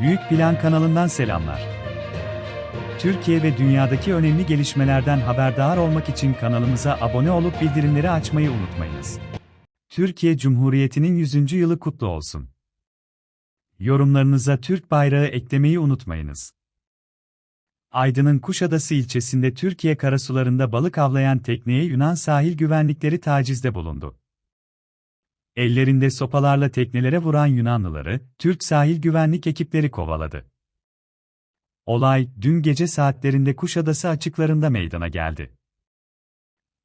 Büyük Plan kanalından selamlar. Türkiye ve dünyadaki önemli gelişmelerden haberdar olmak için kanalımıza abone olup bildirimleri açmayı unutmayınız. Türkiye Cumhuriyeti'nin 100. yılı kutlu olsun. Yorumlarınıza Türk bayrağı eklemeyi unutmayınız. Aydın'ın Kuşadası ilçesinde Türkiye karasularında balık avlayan tekneye Yunan sahil güvenlikleri tacizde bulundu. Ellerinde sopalarla teknelere vuran Yunanlıları, Türk sahil güvenlik ekipleri kovaladı. Olay, dün gece saatlerinde Kuşadası açıklarında meydana geldi.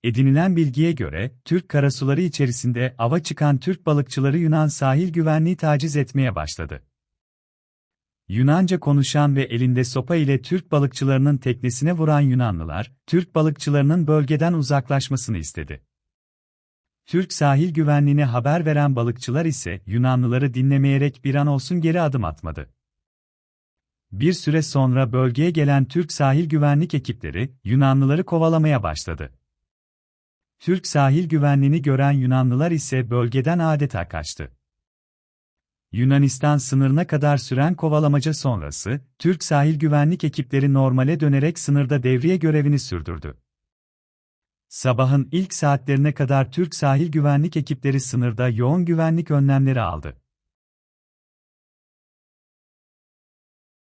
Edinilen bilgiye göre, Türk karasuları içerisinde ava çıkan Türk balıkçıları Yunan sahil güvenliği taciz etmeye başladı. Yunanca konuşan ve elinde sopa ile Türk balıkçılarının teknesine vuran Yunanlılar, Türk balıkçılarının bölgeden uzaklaşmasını istedi. Türk sahil güvenliğine haber veren balıkçılar ise Yunanlıları dinlemeyerek bir an olsun geri adım atmadı. Bir süre sonra bölgeye gelen Türk sahil güvenlik ekipleri Yunanlıları kovalamaya başladı. Türk sahil güvenliğini gören Yunanlılar ise bölgeden adeta kaçtı. Yunanistan sınırına kadar süren kovalamaca sonrası, Türk sahil güvenlik ekipleri normale dönerek sınırda devriye görevini sürdürdü. Sabahın ilk saatlerine kadar Türk sahil güvenlik ekipleri sınırda yoğun güvenlik önlemleri aldı.